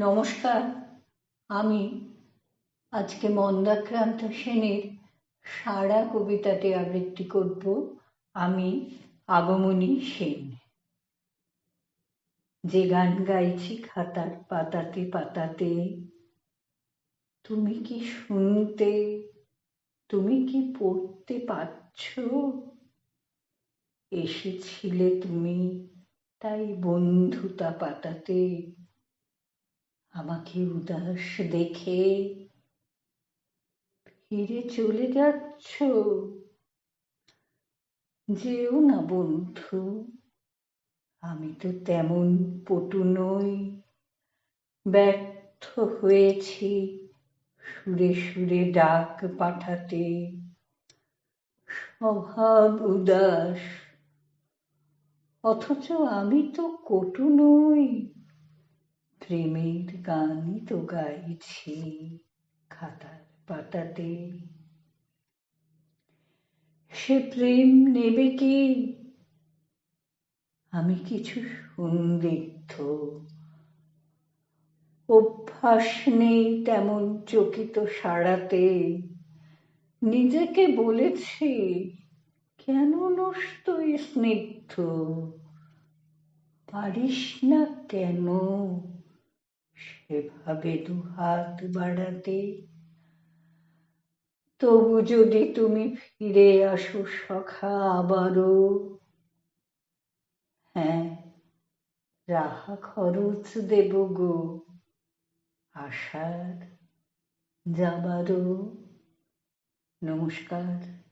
নমস্কার। আমি আজকে মন্দাক্রান্ত সেনের সারা কবিতাটি আবৃত্তি করব আমি আগমনী সেন। যে গান গাইছি খাতার পাতাতে পাতাতে, তুমি কি শুনতে, তুমি কি পড়তে পারছ? এসেছিলে তুমি তাই বন্ধুতা পাতাতে আমাকে উদাস দেখে ফিরে চলে যাচ্ছ? যেও না বন্ধু, আমি তো তেমন পটু নই। ব্যর্থ হয়েছি সুরে সুরে ডাক পাঠাতে। স্বভাব উদাস, অথচ আমি তো কটু নই। প্রেমের গানই তো গাইছি, খাতার পাতাতে। সে প্রেম নেবে কি? আমি কিছু সন্দিগ্ধ অভ্যাস নেই তেমন চকিত সারাতে। নিজেকে বলেছি, কেন নষ্ট স্নিগ্ধ? পারিস না কেন? সেভাবে দু হাত বাড়াতে, তবু যদি তুমি ফিরে আসো সখা আবারও। হ্যাঁ রাহা খরচ দেব গো আসার যাবারও। নমস্কার।